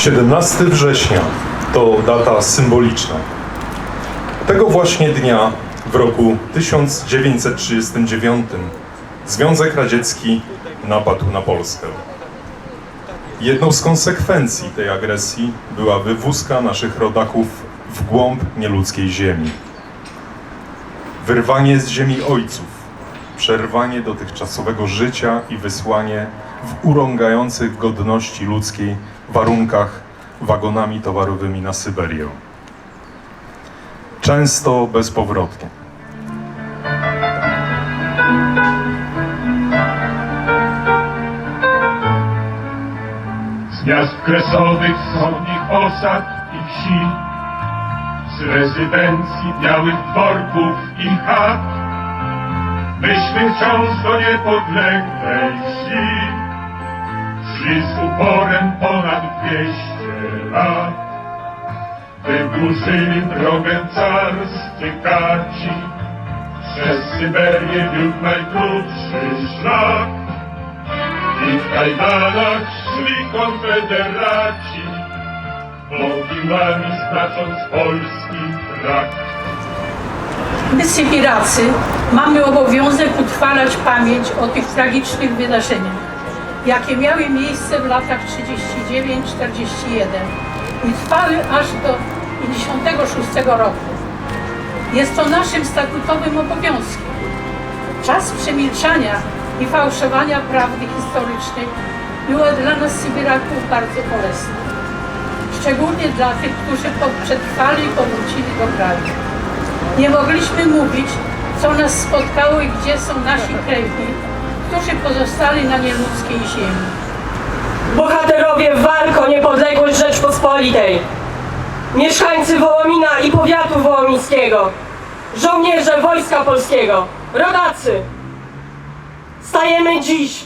17 września to data symboliczna. Tego właśnie dnia w roku 1939 Związek Radziecki napadł na Polskę. Jedną z konsekwencji tej agresji była wywózka naszych rodaków w głąb nieludzkiej ziemi. Wyrwanie z ziemi ojców, przerwanie dotychczasowego życia i wysłanie w urągających godności ludzkiej warunkach wagonami towarowymi na Syberię. Często bezpowrotnie. z miast kresowych, wschodnich osad i wsi, z rezydencji białych dworków i chat, myśmy wciąż do niepodległej wsi, szli z uporem ponad dwieście lat. Wyburzyli drogę carscy kaci, przez Syberię wiódł najkrótszy szlak. I w kajdanach szli konfederaci, mogiłami znacząc polski krak. My, Sybiracy, mamy obowiązek utrwalać pamięć o tych tragicznych wydarzeniach, jakie miały miejsce w latach 39-41 i trwały aż do 56 roku. Jest to naszym statutowym obowiązkiem. Czas przemilczania i fałszowania prawdy historycznej było dla nas Sybiraków bardzo bolesne. Szczególnie dla tych, którzy przetrwali i powrócili do kraju. Nie mogliśmy mówić, co nas spotkało i gdzie są nasi krewni, którzy pozostali na nieludzkiej ziemi. Bohaterowie walk o niepodległość Rzeczpospolitej, mieszkańcy Wołomina i powiatu wołomińskiego, żołnierze Wojska Polskiego, rodacy, stajemy dziś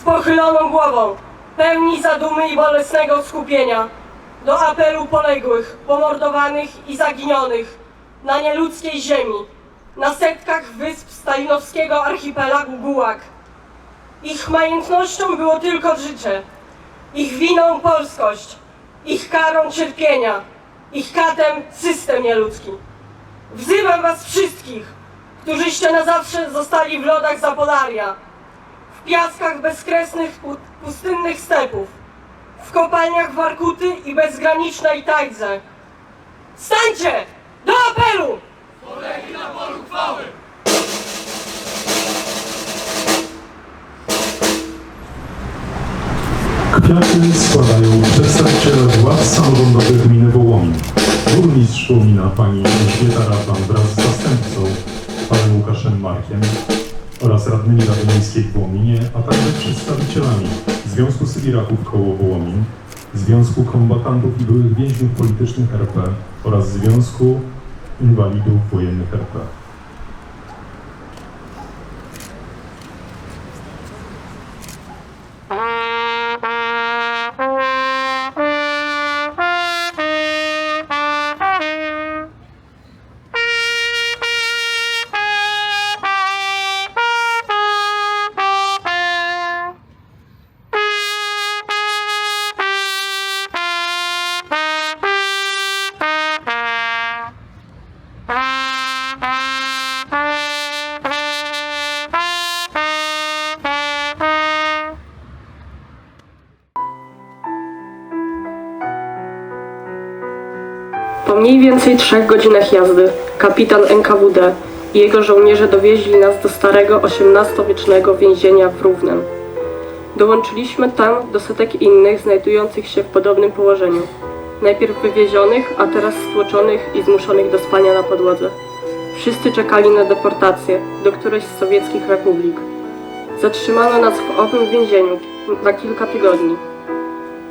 z pochyloną głową, pełni zadumy i bolesnego skupienia do apelu poległych, pomordowanych i zaginionych na nieludzkiej ziemi, na setkach wysp stalinowskiego archipelagu Gułag. Ich majątnością było tylko życie, ich winą polskość, ich karą cierpienia, ich katem system nieludzki. Wzywam was wszystkich, którzyście na zawsze zostali w lodach Zapolaria, w piaskach bezkresnych pu- pustynnych stepów, w kopalniach Warkuty i bezgranicznej Tajdze. Stańcie! Do apelu! Kwiaty składają przedstawiciele władz samorządowych gminy Wołomin. Burmistrz Wołomina pani Elżbieta Radwan wraz z zastępcą panem Łukaszem Markiem oraz radnymi Rady Miejskiej w Wołominie, a także przedstawicielami Związku Sybiraków Koło Wołomin, Związku Kombatantów i Byłych Więźniów Politycznych RP oraz Związku Inwalidów Wojennych RP. Po mniej więcej trzech godzinach jazdy kapitan NKWD i jego żołnierze dowieźli nas do starego XVIII-wiecznego więzienia w Równem. Dołączyliśmy tam do setek innych znajdujących się w podobnym położeniu. Najpierw wywiezionych, a teraz stłoczonych i zmuszonych do spania na podłodze. Wszyscy czekali na deportację do którejś z sowieckich republik. Zatrzymano nas w owym więzieniu na kilka tygodni.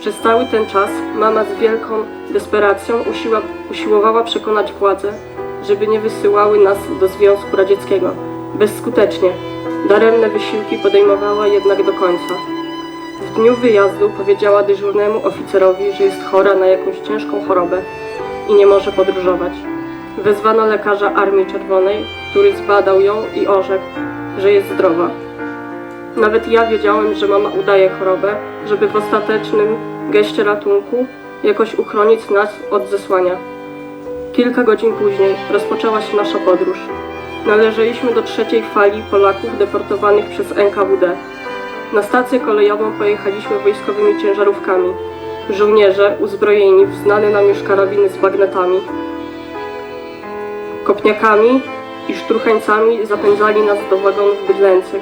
Przez cały ten czas mama z wielką desperacją usiła, usiłowała przekonać władze, żeby nie wysyłały nas do Związku Radzieckiego. Bezskutecznie. Daremne wysiłki podejmowała jednak do końca. W dniu wyjazdu powiedziała dyżurnemu oficerowi, że jest chora na jakąś ciężką chorobę i nie może podróżować. Wezwano lekarza Armii Czerwonej, który zbadał ją i orzekł, że jest zdrowa. Nawet ja wiedziałem, że mama udaje chorobę, żeby w ostatecznym geście ratunku jakoś uchronić nas od zesłania. Kilka godzin później rozpoczęła się nasza podróż. Należeliśmy do trzeciej fali Polaków deportowanych przez NKWD. Na stację kolejową pojechaliśmy wojskowymi ciężarówkami. Żołnierze uzbrojeni w znane nam już karabiny z bagnetami, kopniakami i sztruchańcami zapędzali nas do wagonów bydlęcych.